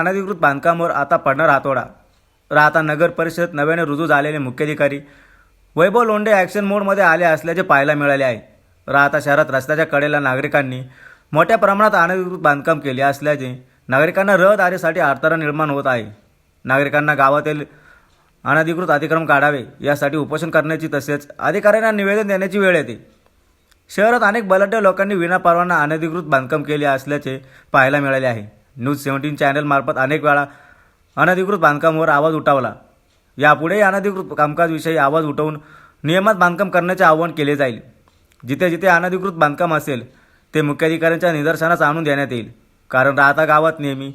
अनधिकृत बांधकामावर आता पडणार हातोडा. राहता नगर परिषदेत नव्याने रुजू झालेले मुख्याधिकारी वैभव लोंढे ॲक्शन मोडमध्ये आले असल्याचे पाहायला मिळाले आहे. राहता शहरात रस्त्याच्या कडेला नागरिकांनी मोठ्या प्रमाणात अनधिकृत बांधकाम केले असल्याचे नागरिकांना रहदारीसाठी अडथळा निर्माण होत आहे. नागरिकांना गावातील अनधिकृत अतिक्रम काढावे यासाठी उपोषण करण्याची तसेच अधिकाऱ्यांना निवेदन देण्याची वेळ येते. शहरात अनेक बलाढ्य लोकांनी विनापरवाना अनधिकृत बांधकाम केले असल्याचे पाहायला मिळाले आहे. न्यूज सेव्हन्टीन चॅनलमार्फत अनेक वेळा अनधिकृत बांधकामावर आवाज उठावला. यापुढेही अनधिकृत कामकाजविषयी आवाज उठवून नियमात बांधकाम करण्याचे आवाहन केले जाईल. जिथे जिथे अनधिकृत बांधकाम असेल ते मुख्याधिकाऱ्यांच्या निदर्शनास आणून देण्यात येईल. कारण राहता गावात नेहमी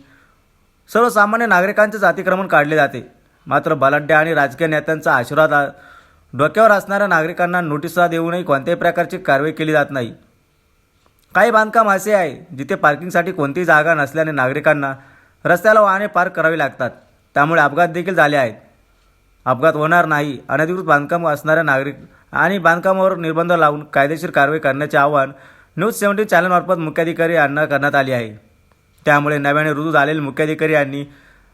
सर्वसामान्य नागरिकांचे जातीक्रमण काढले जाते. मात्र बलाढ्य आणि राजकीय नेत्यांचा आशीर्वाद डोक्यावर असणाऱ्या नागरिकांना नोटिसा देऊनही कोणत्याही प्रकारची कारवाई केली जात नाही. काही बांधकाम असे आहे जिथे पार्किंगसाठी कोणतीही जागा नसल्याने नागरिकांना रस्त्याला वाहने पार्क करावी लागतात. त्यामुळे अपघात देखील झाले आहेत. अपघात होणार नाही. अनधिकृत बांधकाम असणाऱ्या नागरिक आणि बांधकामावर निर्बंध लावून कायदेशीर कारवाई करण्याचे आवाहन न्यूज सेव्हन्टीन चॅनलमार्फत मुख्याधिकारी यांना करण्यात आले आहे. त्यामुळे नव्याने रुजू झालेले मुख्याधिकारी यांनी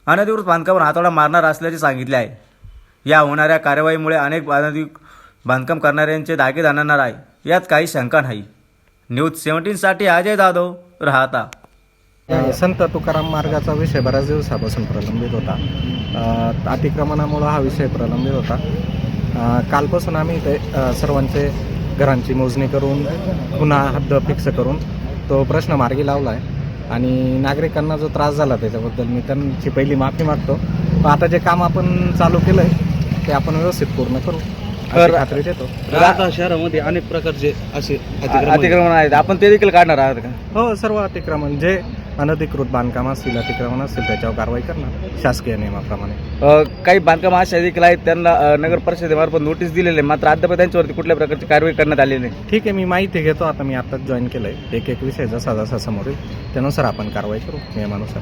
अनधिकृत बांधकामावर हातोडा मारणार असल्याचे सांगितले आहे. या होणाऱ्या कारवाईमुळे अनेक अनधिकृत बांधकाम करणाऱ्यांचे धागे जाणणार आहे. यात काही शंका नाही. न्यूज सेव्हन्टीनसाठी अजय जाधव राहता. संत तुकाराम मार्गाचा विषय बऱ्याच दिवसापासून प्रलंबित होता. अतिक्रमणामुळं हा विषय प्रलंबित होता. कालपासून आम्ही इथे सर्वांचे घरांची मोजणी करून पुन्हा हद्द फिक्स करून तो प्रश्न मार्गी लावला आहे आणि नागरिकांना जो त्रास झाला त्याच्याबद्दल मी त्यांची पहिली माफी मागतो. आता जे काम आपण चालू केलं आहे ते आपण व्यवस्थित पूर्ण करू. अशी खात्री देतो. राहता शहरामध्ये अनेक प्रकारचे असे अतिक्रमण अतिक्रमण आहेत. आपण ते देखील काढणार आहात का? हो सर्व अतिक्रमण. जे अनधिकृत बांधकाम असतील अतिक्रमण असतील त्याच्यावर कारवाई करणार शासकीय नियमाप्रमाणे. अ, काही बांधकाम अशा देखील आहेत त्यांना अ, नगर परिषदेमार्फत नोटीस दिलेले आहे. मात्र अद्याप त्यांच्यावरती कुठल्या प्रकारची कारवाई करण्यात आलेली नाही. ठीक आहे मी माहिती घेतो. आता मी आताच जॉईन केलंय. एक एक विषय जसा जसा समोर येईल त्यानुसार आपण कारवाई करू. नियमानुसार.